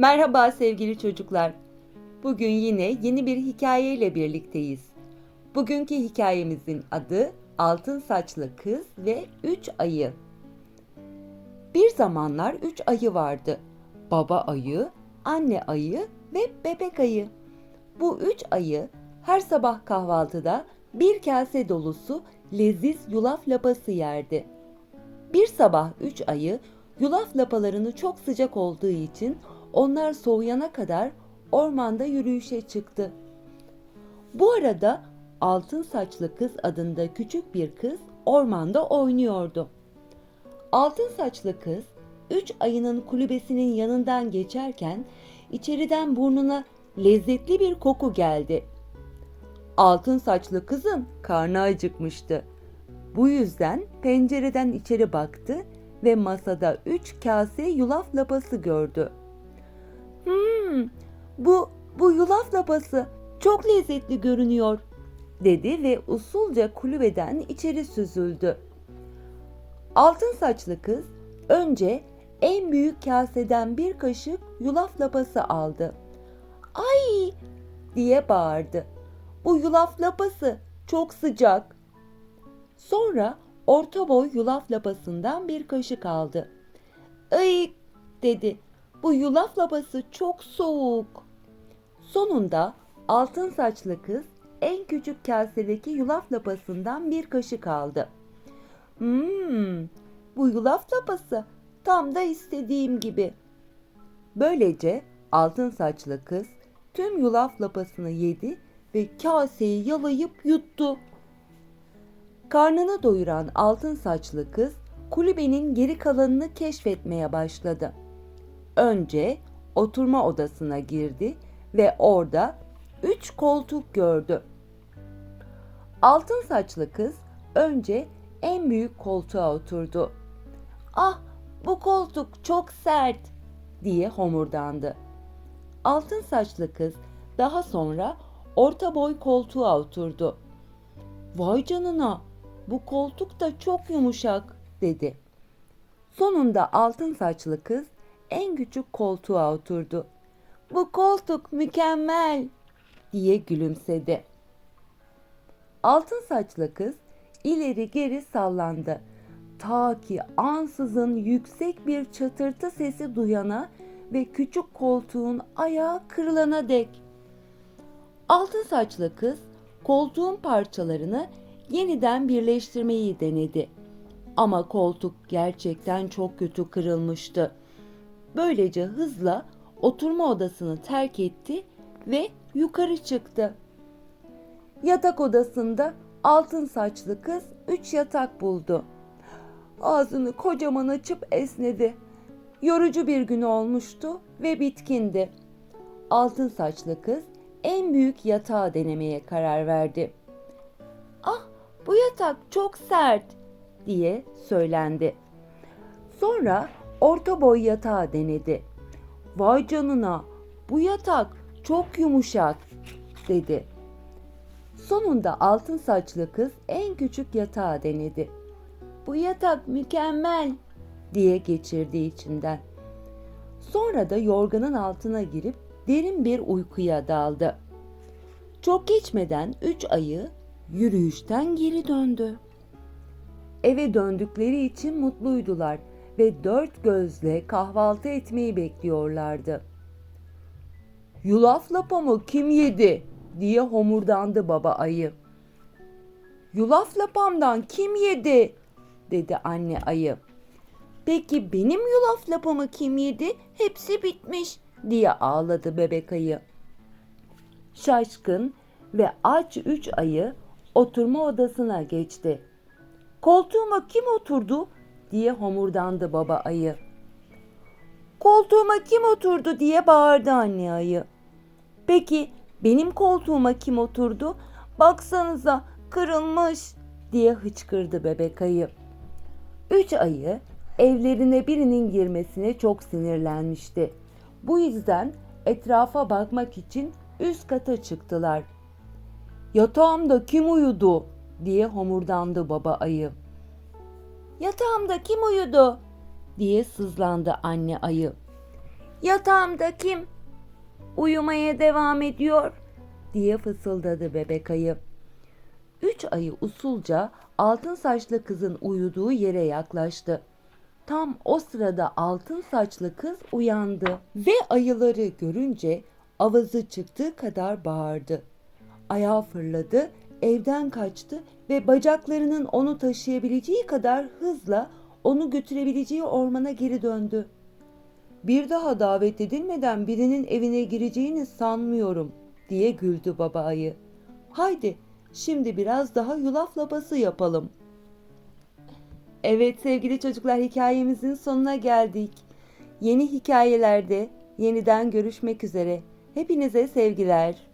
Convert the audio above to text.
Merhaba sevgili çocuklar. Bugün yine yeni bir hikaye ile birlikteyiz. Bugünkü hikayemizin adı Altın Saçlı Kız ve Üç Ayı. Bir zamanlar üç ayı vardı. Baba ayı, anne ayı ve bebek ayı. Bu üç ayı her sabah kahvaltıda bir kase dolusu leziz yulaf lapası yerdi. Bir sabah üç ayı yulaf lapalarını çok sıcak olduğu için onlar soğuyana kadar ormanda yürüyüşe çıktı. Bu arada altın saçlı kız adında küçük bir kız ormanda oynuyordu. Altın saçlı kız üç ayının kulübesinin yanından geçerken içeriden burnuna lezzetli bir koku geldi. Altın saçlı kızın karnı acıkmıştı. Bu yüzden pencereden içeri baktı ve masada üç kase yulaf lapası gördü. Hmm, bu, bu yulaf lapası çok lezzetli görünüyor, dedi ve usulca kulübeden içeri süzüldü. Altın saçlı kız önce en büyük kaseden bir kaşık yulaf lapası aldı. Ay diye bağırdı. Bu yulaf lapası çok sıcak. Sonra orta boy yulaf lapasından bir kaşık aldı. Ay dedi. Bu yulaf lapası çok soğuk. Sonunda altın saçlı kız en küçük kasedeki yulaf lapasından bir kaşık aldı. Hmm, bu yulaf lapası tam da istediğim gibi. Böylece altın saçlı kız tüm yulaf lapasını yedi ve kaseyi yalayıp yuttu. Karnını doyuran altın saçlı kız kulübenin geri kalanını keşfetmeye başladı. Önce oturma odasına girdi ve orada üç koltuk gördü. Altın saçlı kız önce en büyük koltuğa oturdu. Ah bu koltuk çok sert diye homurdandı. Altın saçlı kız daha sonra orta boy koltuğa oturdu. Vay canına bu koltuk da çok yumuşak dedi. Sonunda altın saçlı kız en küçük koltuğa oturdu. Bu koltuk mükemmel diye gülümsedi. Altın saçlı kız ileri geri sallandı. Ta ki ansızın yüksek bir çatırtı sesi duyana ve küçük koltuğun ayağı kırılana dek. Altın saçlı kız koltuğun parçalarını yeniden birleştirmeyi denedi. Ama koltuk gerçekten çok kötü kırılmıştı. Böylece hızla oturma odasını terk etti ve yukarı çıktı. Yatak odasında altın saçlı kız üç yatak buldu. Ağzını kocaman açıp esnedi. Yorucu bir gün olmuştu ve bitkindi. Altın saçlı kız en büyük yatağı denemeye karar verdi. Ah bu yatak çok sert diye söylendi. Sonra orta boy yatağı denedi. Vay canına bu yatak çok yumuşak dedi. Sonunda altın saçlı kız en küçük yatağı denedi. Bu yatak mükemmel diye geçirdi içinden. Sonra da yorganın altına girip derin bir uykuya daldı. Çok geçmeden üç ayı yürüyüşten geri döndü. Eve döndükleri için mutluydular ve dört gözle kahvaltı etmeyi bekliyorlardı. Yulaf lapamı kim yedi diye homurdandı baba ayı. Yulaf lapamdan kim yedi dedi anne ayı. Peki benim yulaf lapamı kim yedi? Hepsi bitmiş diye ağladı bebek ayı. Şaşkın ve aç üç ayı oturma odasına geçti. Koltuğuma kim oturdu diye homurdandı baba ayı. Koltuğuma kim oturdu diye bağırdı anne ayı. Peki benim koltuğuma kim oturdu? Baksanıza kırılmış diye hıçkırdı bebek ayı. Üç ayı evlerine birinin girmesine çok sinirlenmişti. Bu yüzden etrafa bakmak için üst kata çıktılar. Yatağımda kim uyudu diye homurdandı baba ayı. Yatağımda kim uyudu diye sızlandı anne ayı. Yatağımda kim? Uyumaya devam ediyor diye fısıldadı bebek ayı. Üç ayı usulca altın saçlı kızın uyuduğu yere yaklaştı. Tam o sırada altın saçlı kız uyandı ve ayıları görünce avazı çıktığı kadar bağırdı. Ayağa fırladı, evden kaçtı ve bacaklarının onu taşıyabileceği kadar hızla onu götürebileceği ormana geri döndü. Bir daha davet edilmeden birinin evine gireceğini sanmıyorum diye güldü baba ayı. Haydi şimdi biraz daha yulaf lapası yapalım. Evet sevgili çocuklar hikayemizin sonuna geldik. Yeni hikayelerde yeniden görüşmek üzere. Hepinize sevgiler.